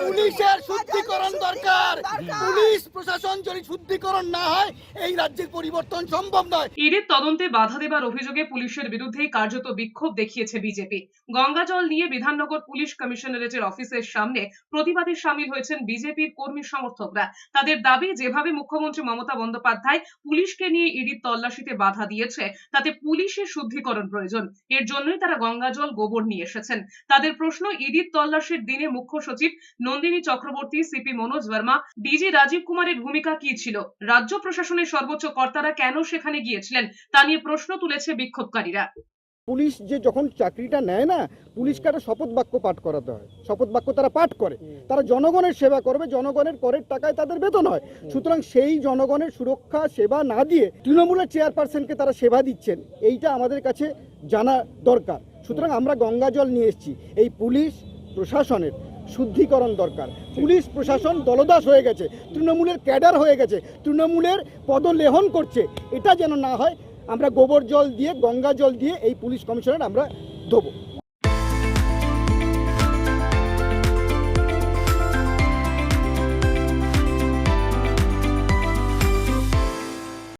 পুলিশের শুদ্ধিকরণ দরকার। পুলিশ প্রশাসন যদি শুদ্ধিকরণ না হয় এই রাজ্যের পরিবর্তন সম্ভব নয়। ইডির তদন্তে বাধা দেবার অভিযোগে পুলিশের বিরুদ্ধে কার্যত বিক্ষোভ দেখিয়েছে বিজেপি। গঙ্গাজল নিয়ে বিধাননগর পুলিশ কমিশনারেটের অফিসের সামনে প্রতিবাদে সামিল হয়েছেন বিজেপির কর্মী সমর্থকরা। তাদের দাবি যেভাবে মুখ্যমন্ত্রী মমতা বন্দ্যোপাধ্যায় পুলিশকে নিয়ে ইডির তল্লাশিতে বাধা দিয়েছে তাতে পুলিশের শুদ্ধিকরণ প্রয়োজন। এর জন্যই তারা গঙ্গাজল গোবর নিয়ে এসেছেন। তাদের প্রশ্ন ইডির তল্লাশির দিনে মুখ্য সচিব নন্দিনী চক্রবর্তী সিপি মনোজ বর্মা ডিজি রাজীব কুমারের ভূমিকা কি ছিল? রাজ্য প্রশাসনের সর্বোচ্চ কর্তারা কেন সেখানে গিয়েছিলেন? তা নিয়ে প্রশ্ন তুলেছে বিক্ষোভকারীরা। পুলিশ যে যখন চাকরিটা নেয় না পুলিশকে একটা শপথ বাক্য পাঠ করাতে হয়। শপথ বাক্য তারা পাঠ করে। তারা জনগণের সেবা করবে জনগণের করের টাকায় তাদের বেতন হয়। সুতরাং সেই জনগণের সুরক্ষা সেবা না দিয়ে তৃণমূলের চেয়ারপারসনকে তারা সেবা দিচ্ছেন। এইটা আমাদের কাছে জানা দরকার। সুতরাং আমরা গঙ্গা জল নিয়ে এসেছি। এই পুলিশ প্রশাসনের শুদ্ধিকরণ দরকার। পুলিশ প্রশাসন দলদাস হয়ে গেছে তৃণমূলের ক্যাডার হয়ে গেছে তৃণমূলের পদলেহন করছে। এটা যেন না হয় আমরা গোবর জল দিয়ে গঙ্গা জল দিয়ে এই পুলিশ কমিশনার আমরা দেবো।